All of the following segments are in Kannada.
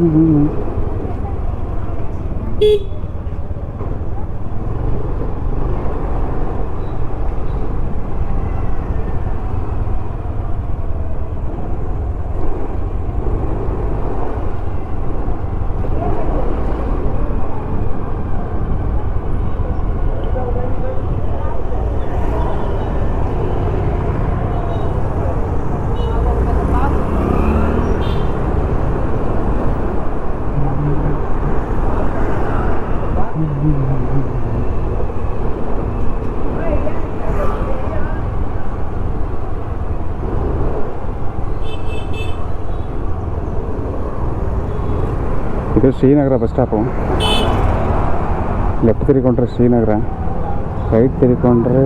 Mm-hmm. ಇದು ಶ್ರೀನಗರ ಬಸ್ ಸ್ಟಾಪು. ಲೆಫ್ಟ್ ತಿರ್ಕೊಂಡ್ರೆ ಶ್ರೀನಗರ, ರೈಟ್ ತಿರ್ಕೊಂಡ್ರೆ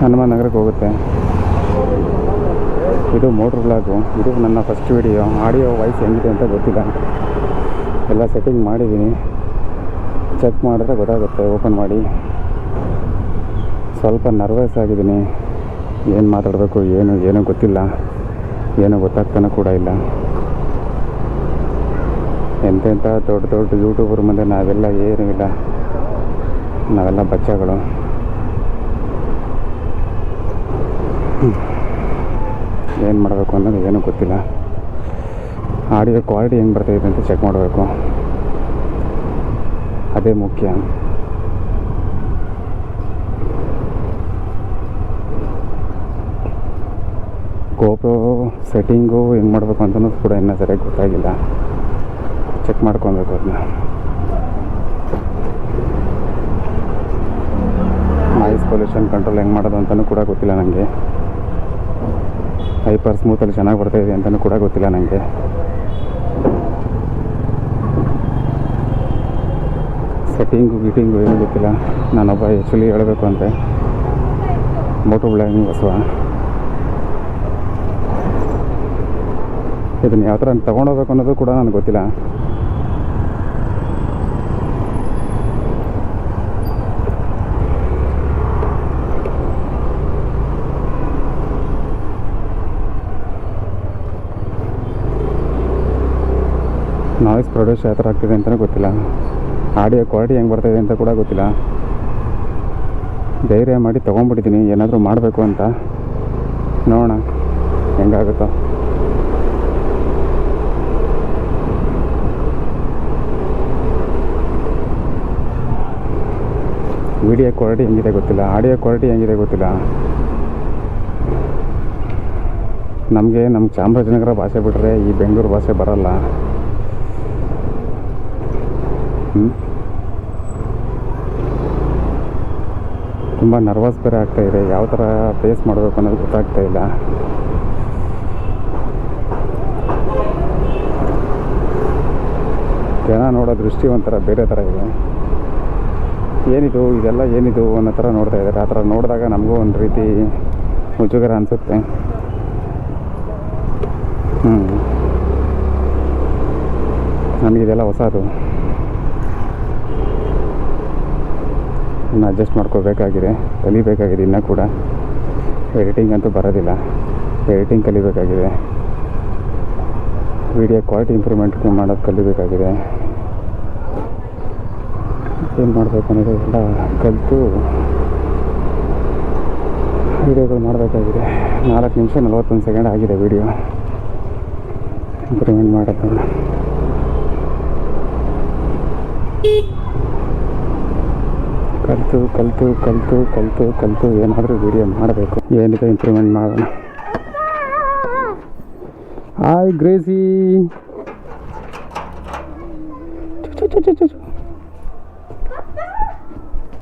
ಹನುಮಾನ್ ನಗರಕ್ಕೆ ಹೋಗುತ್ತೆ. ಇದು ಮೋಟ್ರ್ ಬ್ಲಾಗು. ಇದು ನನ್ನ ಫಸ್ಟ್ ವಿಡಿಯೋ. ಆಡಿಯೋ ವಾಯ್ಸ್ ಹೆಂಗಿದೆ ಅಂತ ಗೊತ್ತಿಲ್ಲ. ಎಲ್ಲ ಸೆಟ್ಟಿಂಗ್ ಮಾಡಿದ್ದೀನಿ. ಚೆಕ್ ಮಾಡಿದ್ರೆ ಗೊತ್ತಾಗುತ್ತೆ. ಓಪನ್ ಮಾಡಿ. ಸ್ವಲ್ಪ ನರ್ವಸ್ ಆಗಿದ್ದೀನಿ. ಏನು ಮಾತಾಡಬೇಕು, ಏನು, ಏನೂ ಗೊತ್ತಿಲ್ಲ. ಏನೂ ಗೊತ್ತಾಗ್ತಾನೆ ಕೂಡ ಇಲ್ಲ. ಎಂತೆಂಥ ದೊಡ್ಡ ದೊಡ್ಡ ಯೂಟ್ಯೂಬರ್ ಮುಂದೆ ನಾವೆಲ್ಲ ಏನೂ ಇಲ್ಲ. ನಾವೆಲ್ಲ ಬಚ್ಚಗಳು. ಏನು ಮಾಡಬೇಕು ಅನ್ನೋದು ಏನೂ ಗೊತ್ತಿಲ್ಲ. ಆಡಿಯೋ ಕ್ವಾಲಿಟಿ ಹೆಂಗೆ ಬರ್ತಾಯಿದೆ ಅಂತ ಚೆಕ್ ಮಾಡಬೇಕು. ಅದೇ ಮುಖ್ಯ. ಗೋಪ್ರೋ ಸೆಟ್ಟಿಂಗು ಹೆಂಗೆ ಮಾಡಬೇಕು ಅಂತಲೂ ಕೂಡ ಇನ್ನೂ ಸರಿಯಾಗಿ ಗೊತ್ತಾಗಿಲ್ಲ. ಚೆಕ್ ಮಾಡ್ಕೊಬೇಕು ಅದನ್ನ ನಾಯ್ಸ್ ಪೊಲ್ಯೂಷನ್ ಕಂಟ್ರೋಲ್ ಹೆಂಗೆ ಮಾಡೋದು ಅಂತಲೂ ಕೂಡ ಗೊತ್ತಿಲ್ಲ ನನಗೆ ಹೈಪರ್ ಸ್ಮೂತಲ್ಲಿ ಚೆನ್ನಾಗಿ ಬರ್ತಾಯಿದೆ ಅಂತಲೂ ಕೂಡ ಗೊತ್ತಿಲ್ಲ ನನಗೆ ಸೆಟ್ಟಿಂಗು ಗಿಟಿಂಗು ಏನೂ ಗೊತ್ತಿಲ್ಲ. ನಾನೊಬ್ಬ ಆ್ಯಕ್ಚುಲಿ ಹೇಳಬೇಕು ಅಂತ. ಮೋಟರ್ ಬ್ಲಾಗಿಂಗ್ ಬಸವ ಇದನ್ನು ಯಾವ ಥರ ತೊಗೊಂಡೋಗ್ಬೇಕು ಅನ್ನೋದು ಕೂಡ ನನಗೆ ಗೊತ್ತಿಲ್ಲ. ನಾಯ್ಸ್ ಪ್ರೊಡ್ಯೂಸ್ ಯಾವ ಥರ ಆಗ್ತಿದೆ ಅಂತಲೇ ಗೊತ್ತಿಲ್ಲ. ಆಡಿಯೋ ಕ್ವಾಲಿಟಿ ಹೆಂಗೆ ಬರ್ತಾಯಿದೆ ಅಂತ ಕೂಡ ಗೊತ್ತಿಲ್ಲ. ಧೈರ್ಯ ಮಾಡಿ ತೊಗೊಂಡ್ಬಿಟ್ಟಿದ್ದೀನಿ ಏನಾದರೂ ಮಾಡಬೇಕು ಅಂತ. ನೋಡೋಣ, ಹೆಂಗಾಗುತ್ತೋ. ವಿಡಿಯೋ ಕ್ವಾಲಿಟಿ ಹೆಂಗಿದೆ ಗೊತ್ತಿಲ್ಲ ಆಡಿಯೋ ಕ್ವಾಲಿಟಿ ಹೆಂಗಿದೆ ಗೊತ್ತಿಲ್ಲ. ನಮಗೆ ನಮ್ಮ ಚಾಮರಾಜನಗರ ಭಾಷೆ ಬಿಟ್ಟರೆ ಈ ಬೆಂಗಳೂರು ಭಾಷೆ ಬರಲ್ಲ? ತುಂಬ ನರ್ವಸ್ ಬೇರೆ ಆಗ್ತಾ ಇದೆ. ಯಾವ ಥರ ಫೇಸ್ ಮಾಡಬೇಕು ಅನ್ನೋದು ಗೊತ್ತಾಗ್ತಾ ಇಲ್ಲ. ಜನ ನೋಡೋ ದೃಷ್ಟಿ ಒಂಥರ ಬೇರೆ ಥರ ಇದೆ. ಏನಿದು? ಇದೆಲ್ಲ ಏನಿದು ಅನ್ನೋ ಥರ ನೋಡ್ತಾ ಇದ್ದಾರೆ. ಆ ಥರ ನೋಡಿದಾಗ ನಮಗೂ ಒಂದು ರೀತಿ ಮುಜುಗರ ಅನಿಸುತ್ತೆ. ಹ್ಞೂ ನಮಗಿದೆಲ್ಲ ಹೊಸದು. ಇನ್ನು ಅಡ್ಜಸ್ಟ್ ಮಾಡ್ಕೋಬೇಕಾಗಿದೆ ಕಲಿಬೇಕಾಗಿದೆ ಇನ್ನೂ ಕೂಡ. ಎಡಿಟಿಂಗ್ ಅಂತೂ ಬರೋದಿಲ್ಲ. ಎಡಿಟಿಂಗ್ ಕಲಿಬೇಕಾಗಿದೆ. ವಿಡಿಯೋ ಕ್ವಾಲಿಟಿ ಇಂಪ್ರೂವ್ಮೆಂಟ್ ಮಾಡೋದು ಕಲಿಬೇಕಾಗಿದೆ. ಏನು ಮಾಡಬೇಕು ಅನ್ನೋದು ಎಲ್ಲ ಕಲಿತು ವೀಡಿಯೋಗಳು ಮಾಡಬೇಕಾಗಿದೆ. ನಾಲ್ಕು ನಿಮಿಷ ನಲ್ವತ್ತೊಂದು ಸೆಕೆಂಡ್ ಆಗಿದೆ ವೀಡಿಯೋ ಇಂಪ್ರೂವ್ಮೆಂಟ್ ಮಾಡೋದು. ಕಲಿತು ಕಲಿತು ಕಲಿತು ಕಲಿತು ಕಲಿತು ಏನಾದರೂ ವಿಡಿಯೋ ಮಾಡಬೇಕು. ಏನಿದೆ ಇಂಪ್ರೂವ್ಮೆಂಟ್ ಮಾಡೋಣ. Hi Gracie.